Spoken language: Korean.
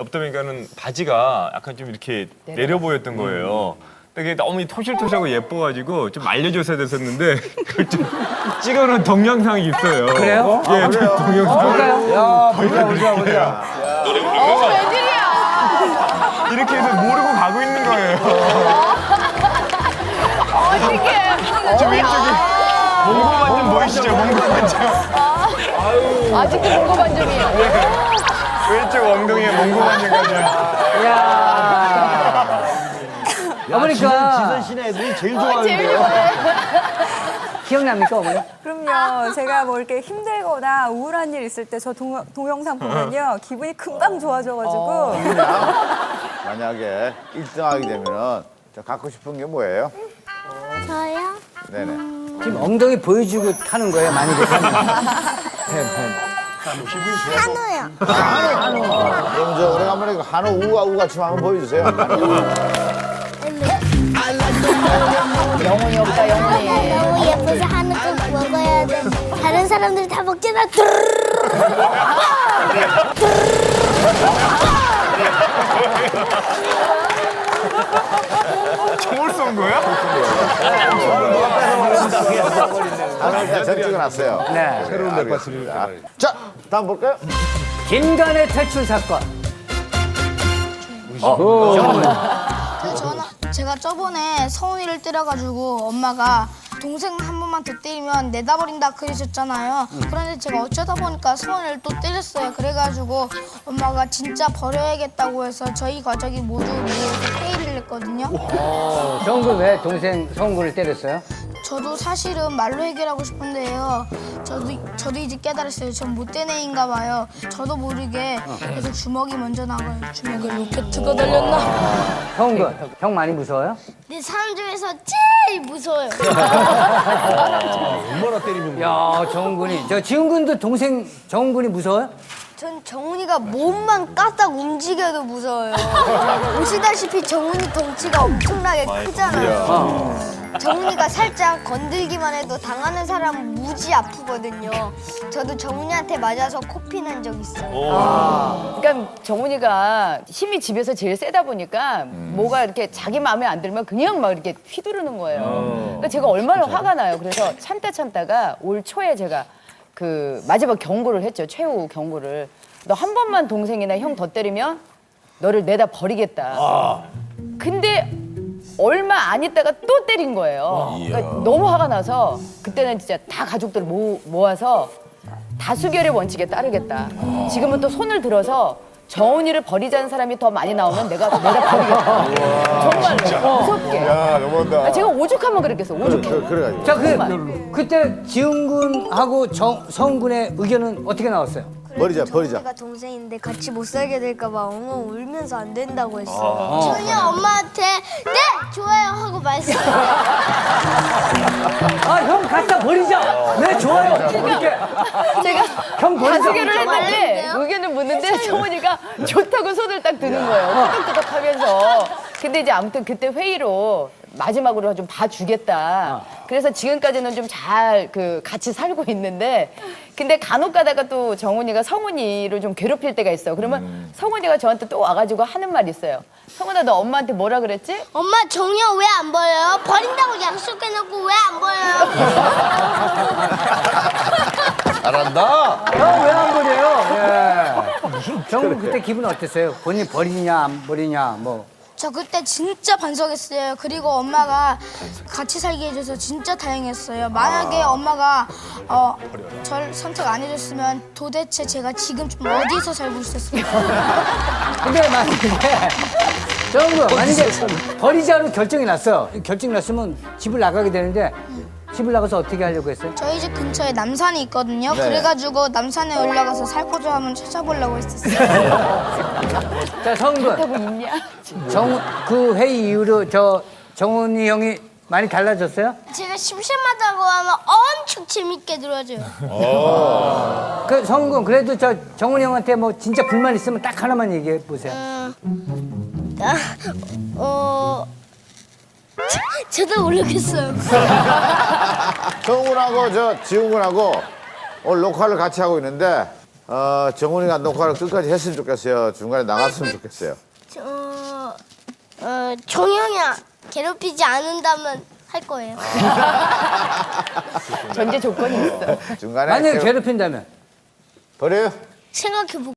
엽다 보니까는 바지가 약간 좀 이렇게 내려 보였던 거예요. 근데 그게 너무 토실토실하고 예뻐가지고 좀 알려줘야 됐었는데 그걸 좀 찍어놓은 동영상이 있어요. 그래요? 예, 저 동영상. 볼까요? 야, 보자, 보자, 보자. 이렇게 해서 모르고 가고 있는 거예요. 어떡해. 저 왼쪽이 몽고 반점 보이시죠? 몽고 반점. 아직도 뭔가 반점이에요. 왼쪽 엉덩이에 몽고 반점까지. 야. 어머니까 지선 씨네 애들이 제일 좋아하는데. 제일 좋아해. 기억납니까 어머니? 그럼요. 제가 뭐 이렇게 힘들거나 우울한 일 있을 때 저 동영상 보면요. 기분이 금방 좋아져가지고. 만약에 1등하게 되면은 저 갖고 싶은 게 뭐예요? 저요? 네네. 지금 엉덩이 보여주고 하는 거예요 만약에 한우요. 그럼 저 오래간만에 그 한우 우가 우가 춤 한번 보여주세요. 영혼이 없다, 영혼이. 너무 예뻐서 한우 꼭 먹어야 돼. 다른 사람들이 다 먹잖아. 총을 쏜 거야? 한우 일단 전 찍어놨어요. 네. 새로운 데 봤습니다. 자, 다음 볼까요? 김간의 탈출 사건 그 전화, 제가 저번에 서훈이를 때려가지고 엄마가 동생 한 번만 더 때리면 내다 버린다 그러셨잖아요. 그런데 제가 어쩌다 보니까 서훈이를 또 때렸어요. 그래가지고 엄마가 진짜 버려야겠다고 해서 저희 가족이 모두 모여서 회의를 했거든요. 성군 왜 동생 성군을 때렸어요? 저도 사실은 말로 해결하고 싶은데요. 저도 저도 이제 깨달았어요. 전 못된 애인가 봐요. 저도 모르게 계속 주먹이 먼저 나가요. 주먹에 로켓트가 달렸나? 성군 형 많이 무서워요? 내 사람 중에서 제일 무서워요. 얼마나 때리면 야 정군이 저 지훈 군도 동생 정군이 무서워요? 전 정훈이가 몸만 까딱 움직여도 무서워요. 보시다시피 정훈이 덩치가 엄청나게 크잖아요. 정훈이가 살짝 건들기만 해도 당하는 사람 무지 아프거든요. 저도 정훈이한테 맞아서 코피 난 적 있어요. 그러니까 정훈이가 힘이 집에서 제일 세다 보니까 뭐가 이렇게 자기 마음에 안 들면 그냥 막 이렇게 휘두르는 거예요. 그러니까 제가 얼마나 화가 나요. 그래서 참다 참다가 올 초에 제가 그 마지막 경고를 했죠. 최후 경고를. 너 한 번만 동생이나 형 더 때리면 너를 내다 버리겠다. 근데 얼마 안 있다가 또 때린 거예요. 그러니까 너무 화가 나서 그때는 진짜 다 가족들 모, 모아서 다수결의 원칙에 따르겠다. 지금은 또 손을 들어서 정훈이를 버리자는 사람이 더 많이 나오면 내가 내가 버리겠다. 정말로 무섭게. 야, 너무한다. 아, 제가 오죽하면 그랬겠어. 오죽. 그, 그래가지고. 자 그, 그때 지훈 군하고 정, 성군의 의견은 어떻게 나왔어요? 버리자, 버리자. 정훈이가 동생인데 같이 못 살게 될까봐 엉엉 울면서 안 된다고 했어요. 저는 엄마한테 네 좋아요 하고 말했어요. 아형 갖다 버리자 네 좋아요 이렇게 제가 형 버리자 다수결을 했는데? 의견을 묻는데 정훈이가 좋다고 손을 딱 드는 거예요. 끄덕끄덕 하면서. 근데 이제 아무튼 그때 회의로 마지막으로 좀 봐주겠다. 그래서 지금까지는 좀 잘 그 같이 살고 있는데 근데 간혹 가다가 또 정훈이가 성훈이를 좀 괴롭힐 때가 있어. 그러면 성훈이가 저한테 또 와가지고 하는 말이 있어요. 성훈아 너 엄마한테 뭐라 그랬지? 엄마 정이야 왜 안 버려요? 버린다고 약속해놓고 왜 안 버려요? 잘한다. 형왜안 버려요? 예. 정군 그때 기분 어땠어요? 본인 버리냐 안 버리냐 뭐 저 그때 진짜 반성했어요. 그리고 엄마가 같이 살게 해줘서 진짜 다행했어요. 만약에 엄마가 어, 절 선택 안 해줬으면 도대체 제가 지금 좀 어디서 살고 있었을까? 근데 만약에 정군 만약에 버리자로 결정이 났어 결정이 났으면 집을 나가게 되는데 집을 나가서 어떻게 하려고 했어요? 저희 집 근처에 남산이 있거든요. 네. 그래가지고 남산에 올라가서 살고자 하면 찾아보려고 했었어요. 자 성군 있냐? 정그 회의 이후로 저 정훈이 형이 많이 달라졌어요? 제가 심심하다고 하면 엄청 재밌게 들어줘요. 그 성군 그래도 저 정훈이 형한테 뭐 진짜 불만 있으면 딱 하나만 얘기해 보세요. 나, 어, 저- 저도 모르겠어요. 성훈하고 저 지훈군하고 오늘 녹화를 같이 하고 있는데 어, 정훈이가 녹화를 끝까지 했으면 좋겠어요. 중간에 나갔으면 좋겠어요. 저, 어, 정영이 괴롭히지 않는다면 할 거예요. 전제 조건이 있어. 중간에 만약에 괴롭- 괴롭힌다면 버려요. 생각해보고.